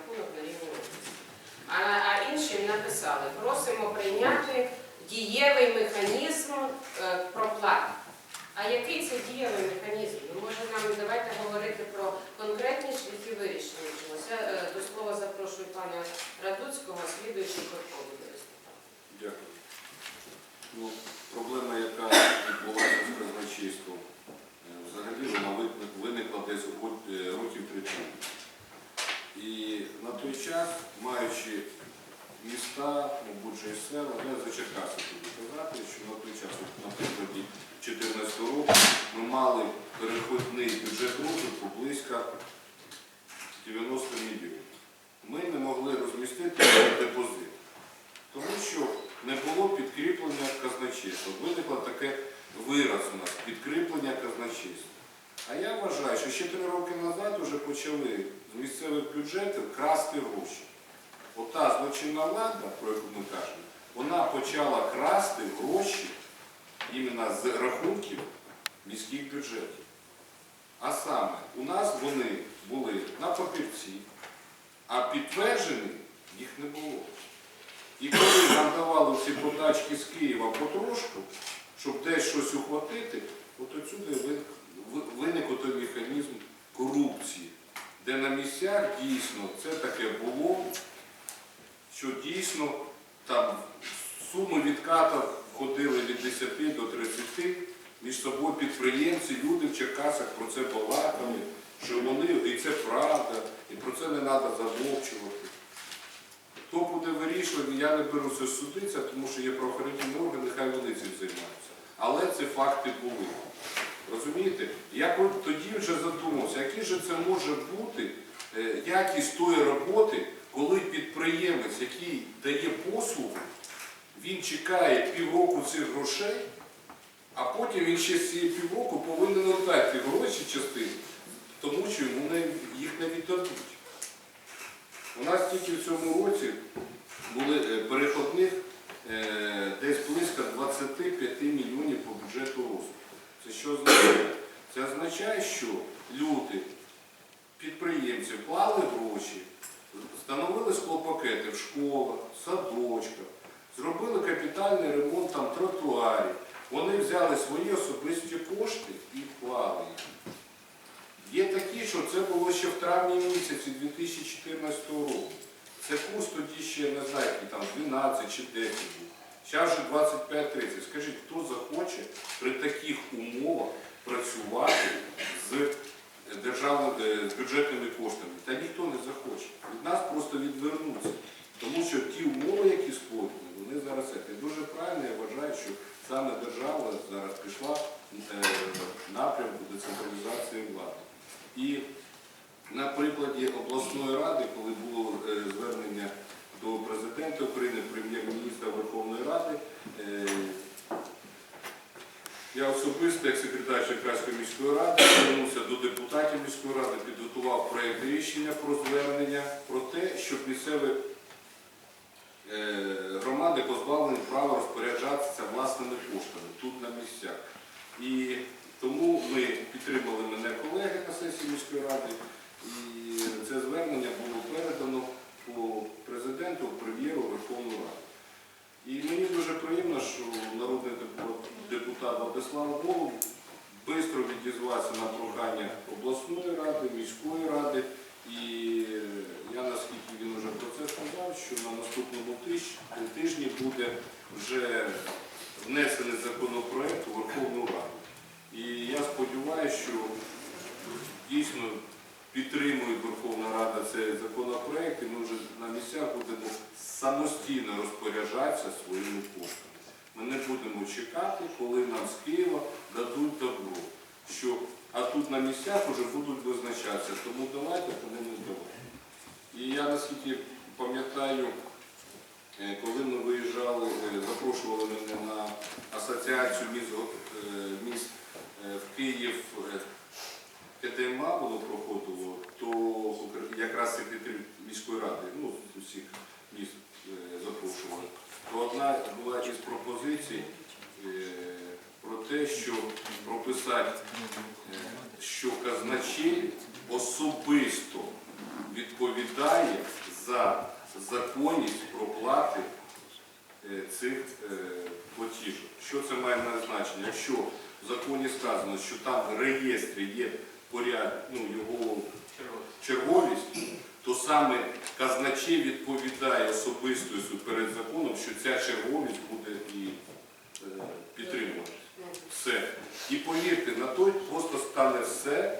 рахунок на рівні області. А, а іншим написали, просимо прийняти дієвий механізм е, проплат. А який це дієвий механізм? Ну, може нам давайте говорити про конкретні шляхи вирішення Це до слова запрошую пана Радуцького, слідуючий Корко буде виступати. Дякую. Ну, проблема, яка відбулася з казначейством, е, взагалі вона виник- виникла десь рок- е, років 30. І на той час, маючи міста, мабуть, і села, ну, я за Черкаси буду казати, що на той час, от, на прикладі 2014 року, ми мали перехідний бюджет розвитку близько 90 мільйонів. Ми не могли розмістити депозит. Тому що не було підкріплення казначейства. Виникло таке вираз у нас підкріплення казначейства. Що ще три роки назад вже почали з місцевих бюджетів красти гроші. Ота злочинна влада, про яку ми кажемо, вона почала красти гроші іменно з рахунків міських бюджетів. А саме, у нас вони були на папірці, а підтверджені їх не було. І коли нам давали ці подачки з Києва потрошку, щоб десь щось ухватити, от отсюди виник- ви- виник отой механізм корупції, де на місцях дійсно це таке було, що дійсно там суми відкатів входили від 10 до 30, між собою підприємці, люди в Черкасах про це балакали, що вони, і це правда, і про це не треба замовчувати. Хто буде вирішувати, я не беруся судитися, тому що є правоохоронні органи, нехай вони цим займаються. Але це факти були. Розумієте? Я тоді вже задумався, який же це може бути е, якість тої роботи, коли підприємець, який дає послугу, він чекає півроку цих грошей, а потім він ще з цієї півроку повинен віддати гроші частини, тому що йому їх не віддадуть. У нас тільки в цьому році були е, переходних е, десь близько 25 мільйонів по бюджету розвитку. Це що означає? Це означає, що люди, підприємці клали гроші, встановили склопакети в школах, садочках, зробили капітальний ремонт там тротуарів. Вони взяли свої особисті кошти і вклали їх. Є такі, що це було ще в травні місяці 2014 року. Це курс тоді ще не знаю, який там 12 чи 10 був. Зараз вже 25-30. Скажіть, хто захоче при таких умовах працювати з державними з бюджетними коштами? Та ніхто не захоче. Від нас просто відвернуться. Тому що ті умови, які створені, вони зараз це. І дуже правильно я вважаю, що саме держава зараз пішла е, в напрямку децентралізації влади. І на прикладі обласної ради, коли було е, звернення до президента України, прем'єр-міністра Верховної Ради, е, я особисто, як секретар Черкаської міської ради, звернувся до депутатів міської ради, підготував проєкт рішення про звернення про те, щоб місцеві е, громади позбавлені права розпоряджатися власними коштами тут на місцях. І тому ми підтримали мене колеги на сесії міської ради, і це звернення було передано по президенту, прем'єру Верховної Ради. І мені дуже приємно, що народний депу- депутат Владислав Голуб швидко відізвався на прохання обласної ради, міської ради. І я наскільки він вже про це сказав, що на наступному тиж- тижні буде вже внесений законопроект у Верховну Раду. І я сподіваюся, що дійсно підтримує Верховна Рада цей законопроект, і ми вже на місцях будемо самостійно розпоряджатися своїми коштами. Ми не будемо чекати, коли нам з Києва дадуть добро. Що, а тут на місцях вже будуть визначатися, тому давайте, тому не давайте. І я наскільки пам'ятаю, е, коли ми виїжджали, е, запрошували мене на асоціацію міст, е, міст в Київ, КДМА було проходило, то якраз секретар міської ради, ну, з усіх міст е, запрошували, то одна була із пропозицій е, про те, що прописати, е, що казначей особисто відповідає за законність проплати цих платіжок. Що це має на значення? Якщо в законі сказано, що там в реєстрі є поряд, ну, його черговість, то саме казначей відповідає особистістю перед законом, що ця черговість буде і е, підтримувати. Все. І повірте, на той просто стане все